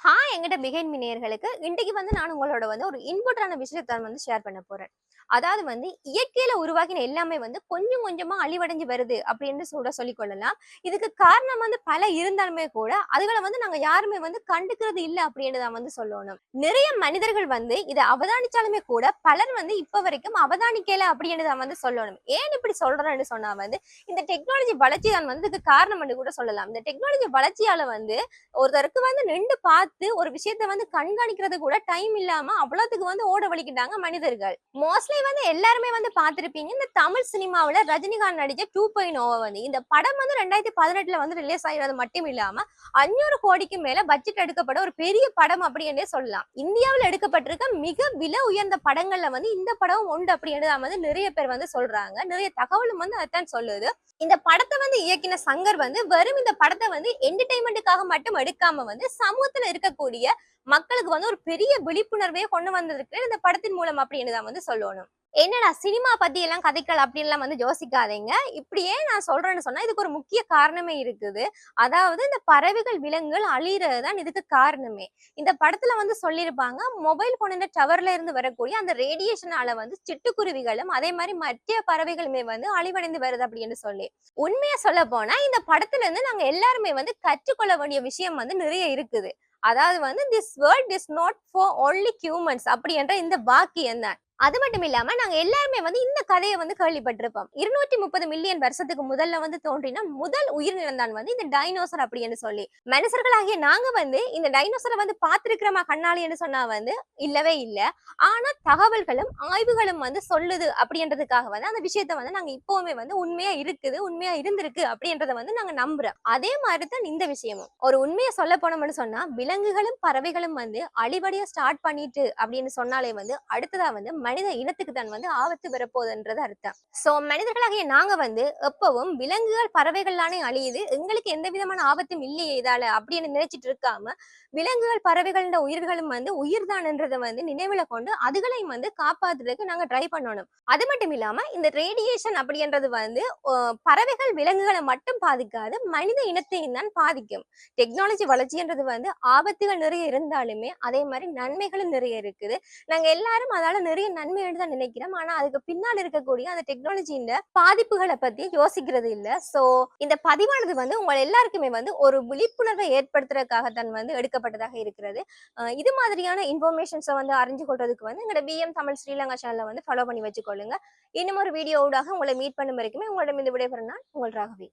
Hi எங்கிட்ட பிகைன் மினியர்களுக்கு இன்றைக்கு வந்து நான் உங்களோட வந்து ஒரு இன்புட்டான விஷயத்தை வந்து ஷேர் பண்ண போறேன். அதாவது வந்து இயற்கையில உருவாகின எல்லாமே வந்து கொஞ்சம் கொஞ்சமா அழிவடைஞ்சு வருது அப்படின்னு சொல்ல சொல்லிக் கொள்ளலாம். இதுக்கு காரணம் வந்து பல இருந்தாலுமே கூட அதுகளை வந்து நாங்க யாருமே வந்து கண்டுக்கிறது இல்லை அப்படின்னு தான் வந்து சொல்லணும். நிறைய மனிதர்கள் வந்து இதை அவதானிச்சாலுமே கூட பலர் வந்து இப்ப வரைக்கும் அவதானிக்கல அப்படின்னு தான் வந்து சொல்லணும். ஏன் இப்படி சொல்றேன்னு சொன்னா வந்து இந்த டெக்னாலஜி வளர்ச்சி தான் வந்து இதுக்கு காரணம் கூட சொல்லலாம். இந்த டெக்னாலஜி வளர்ச்சியால வந்து ஒருத்தருக்கு வந்து நின்று பார்த்து ஒரு விஷயத்த வந்து கண்காணிக்கிறது கூட டைம் இல்லாம அவ்வளவுக்கு வந்து ஓட வலிக்கிட்டாங்க மனிதர்கள். மோஸ்ட்லி வந்து எல்லாருமே வந்து பார்த்திருப்பீங்க இந்த தமிழ் சினிமாவில் ரஜினிகாந்த் நடிச்ச டூ பாயிண்ட் oh வந்து இந்த படம் வந்து ரெண்டாயிரத்தி பதினெட்டுல வந்து ரிலீஸ் ஆகிறது மட்டும் இல்லாம அஞ்சூறு கோடிக்கு மேல பட்ஜெட் எடுக்கப்பட ஒரு பெரிய படம் அப்படின்னே சொல்லலாம். இந்தியாவில் எடுக்கப்பட்டிருக்க மிக விலை உயர்ந்த படங்கள்ல வந்து இந்த படம் உண்டு அப்படின்னு வந்து நிறைய பேர் வந்து சொல்றாங்க. நிறைய தகவலும் வந்து அதான் சொல்லுது. இந்த படத்தை வந்து இயக்கின சங்கர் வந்து வெறும் இந்த படத்தை வந்து என்டர்டைன்மெண்ட்டுக்காக மட்டும் எடுக்காம வந்து சமூகத்துல இருக்கக்கூடிய மக்களுக்கு வந்து ஒரு பெரிய விழிப்புணர்வையே கொண்டு வந்திருக்கு. இந்த படத்தின் மூலம் அப்படின்னு தான் வந்து சொல்லணும். என்னடா சினிமா பத்தி எல்லாம் கதைகள் அப்படின்லாம் வந்து யோசிக்காதீங்க. இப்படியே நான் சொல்றேன்னு சொன்னா இதுக்கு ஒரு முக்கிய காரணமே இருக்குது. அதாவது இந்த பறவைகள் விலங்குகள் அழியிறது தான் இதுக்கு காரணமே. இந்த படத்துல வந்து சொல்லியிருப்பாங்க மொபைல் போன டவர்ல இருந்து வரக்கூடிய அந்த ரேடியேஷனால வந்து சிட்டுக்குருவிகளும் அதே மாதிரி மற்ற பறவைகளுமே வந்து அழிவடைந்து வருது அப்படின்னு சொல்லி. உண்மையா சொல்ல போனா இந்த படத்துல இருந்து நாங்க எல்லாருமே வந்து கற்றுக்கொள்ள வேண்டிய விஷயம் வந்து நிறைய இருக்குது. அதாவது வந்து this world is not for only humans அப்படி என்ற இந்த வாக்கு என்ன? அது மட்டும் இல்லாம நாங்க எல்லாருமே வந்து இந்த கதையை வந்து கேள்விப்பட்டிருப்போம். இருநூற்றி முப்பது மில்லியன் வருஷத்துக்கு முதல்ல வந்து தோன்றின முதல் உயிரினம் தான் வந்து இந்த டைனோசர் அப்படின்னு சொல்லி. மனுஷர்களாகிய நாங்க வந்து இந்த டைனோசரை வந்து பார்த்திருக்கிறோமா கண்ணாலின்னு சொன்னா வந்து இல்லவே இல்லை. ஆனா தகவல்களும் ஆய்வுகளும் வந்து சொல்லுது அப்படின்றதுக்காக வந்து அந்த விஷயத்த வந்து நாங்க இப்பவுமே வந்து உண்மையா இருக்குது உண்மையா இருந்திருக்கு அப்படின்றத வந்து நாங்க நம்புறோம். அதே மாதிரி தான் இந்த விஷயமும். ஒரு உண்மையை சொல்ல போனோம்னு சொன்னா விலங்குகளும் பறவைகளும் வந்து அழிவடைய ஸ்டார்ட் பண்ணிட்டு அப்படின்னு சொன்னாலே வந்து அடுத்ததா வந்து மனித இனத்துக்கு தான் வந்து ஆபத்து வரப்போகுதுன்றது அர்த்தம். சோ மனிதர்களாகிய நாங்க வந்து எப்பவும் விலங்குகள் பறவைகள்லானே அழியுது. எங்களுக்கு எந்த விதமான ஆபத்தும் இல்லையே இதால அப்படின்னு நினைச்சிட்டு இருக்காம விலங்குகள் பறவைகள் உயிர்களும் வந்து உயிர் தானன்றதை வந்து நினைவுல கொண்டு அதுகளையும் வந்து காப்பாத்துறதுக்கு நாங்க ட்ரை பண்ணணும். அது மட்டும் இல்லாம இந்த ரேடியேஷன் அப்படின்றது வந்து பறவைகள் விலங்குகளை மட்டும் பாதிக்காது மனித இனத்தையும் தான் பாதிக்கும். டெக்னாலஜி வளர்ச்சின்றது வந்து ஆபத்துகள் நிறைய இருந்தாலுமே அதே மாதிரி நன்மைகளும் நிறைய இருக்குது. நாங்க எல்லாரும் அதால நிறைய நன்மைகள் தான் நினைக்கிறோம் ஆனா அதுக்கு பின்னால் இருக்கக்கூடிய அந்த டெக்னாலஜியின் பாதிப்புகளை பத்தி யோசிக்கிறது இல்ல. சோ இந்த பதிவானது வந்து உங்க எல்லாருக்குமே வந்து ஒரு விழிப்புணர்வை ஏற்படுத்துறதுக்காக தான் வந்து எடுக்கப்பட்டதாக இருக்கிறது. இது மாதிரியான இன்ஃபர்மேஷன்ஸை வந்து அறிஞ்சு கொள்றதுக்கு வந்து எங்களோட பிஎம் தமிழ் ஸ்ரீலங்கா சேனலை வந்து ஃபாலோ பண்ணி வச்சுக்கொள்ளுங்க. இன்னும் ஒரு வீடியோவோடாக உங்களை மீட் பண்ணும் வரைக்குமே உங்களிடம் இந்த விடைபெறும் நான் உங்கள் ராகவி.